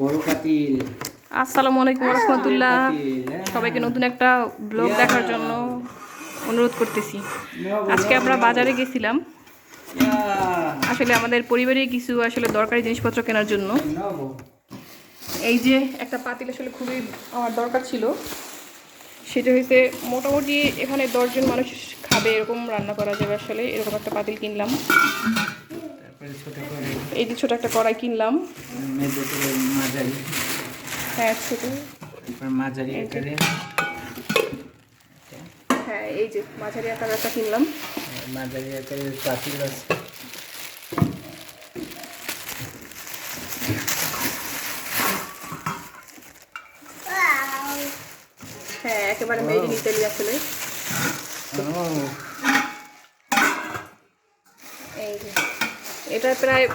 বড় আসসালামু আলাইকুম রহমতুল্লাহ। হ্যাঁ। সবাইকে নতুন একটা ব্লগ দেখার জন্য অনুরোধ করতেছি। আজকে আমরা বাজারে গেছিলাম। আসলে আমাদের পরিবারে কিছু আসলে দরকারি জিনিসপত্র কেনার জন্য। এই যে একটা পাতিল আসলে খুবই আমার দরকার ছিল। সেটা হয়েছে মোটামুটি এখানে দশজন মানুষ খাবে এরকম রান্না করা যাবে আসলে। এরকম একটা পাতিল কিনলাম। এই যে ছোট একটা কড়াই কিনলাম। মাঝারি। হ্যাঁ ছোট। মাঝারি আকারে। হ্যাঁ এই যে মাঝারি আকার একটা কিনলাম। মাঝারি আকারে পাতিল আছে। হ্যাঁ একেবারে মেড ইন ইতালি আসলে। এই যে। এটা প্রায়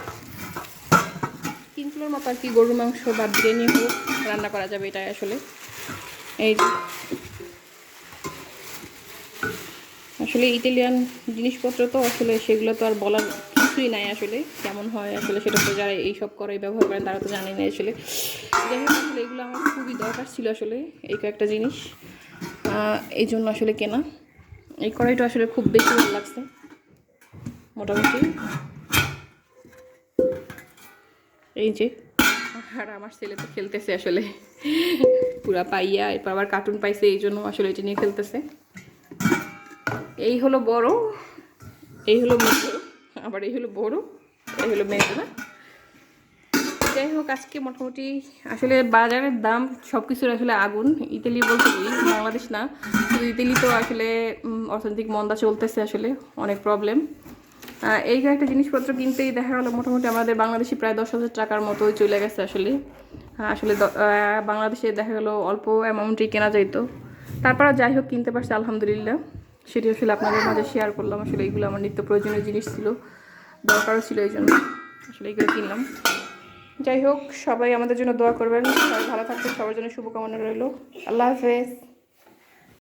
তিন কিলোর মতো আর কি, গরুর মাংস বা বিরিয়ানি হোক রান্না করা যাবে এটাই আসলে। এই আসলে ইটালিয়ান জিনিসপত্র তো আসলে সেগুলো তো আর বলার কিছুই নাই আসলে, কেমন হয় আসলে সেটা তো যারা এইসব করে, ব্যবহার করেন তারা তো জানে না আসলে। যাই হোক, আসলে এগুলো আমার খুবই দরকার ছিল আসলে, এই কয়েকটা জিনিস এই জন্য আসলে কেনা। এই কড়াইটা আসলে খুব বেশি ভালো লাগছে, মোটামুটি। এই যে। আর আমার ছেলে তো খেলতেছে আসলে। পুরা পাইয়া, এরপর আবার কার্টুন পাইছে, এই জন্য আসলে এটা নিয়ে খেলতেছে। এই হলো বড়, এই হলো মেজো আবার এই হলো বড়, এই হলো মেজো যাই হোক, আজকে মোটামুটি আসলে বাজারের দাম সব কিছুর আসলে আগুন। ইতালি বলতে বাংলাদেশ না ইতালি তো আসলে অর্থনৈতিক মন্দা চলতেছে আসলে, অনেক প্রবলেম এই কয়েকটা জিনিসপত্র কিনতেই দেখা গেলো মোটামুটি আমাদের বাংলাদেশে প্রায় দশ হাজার টাকার মতোই চলে গেছে আসলে। আসলে বাংলাদেশে দেখা গেলো অল্প অ্যামাউন্টেই কেনা যাইতো। তারপর যাই হোক, কিনতে পারছি, আলহামদুলিল্লাহ। সেটি আসলে আপনাদের মাঝে শেয়ার করলাম। আসলে এইগুলো আমার নিত্য প্রয়োজনীয় জিনিস ছিল, দরকারও ছিল এই জন্য আসলে এইগুলো কিনলাম। যাই হোক, সবাই আমাদের জন্য দোয়া করবেন। সবাই ভালো থাকবেন, সবার জন্য শুভকামনা রইল। আল্লাহ হাফেজ।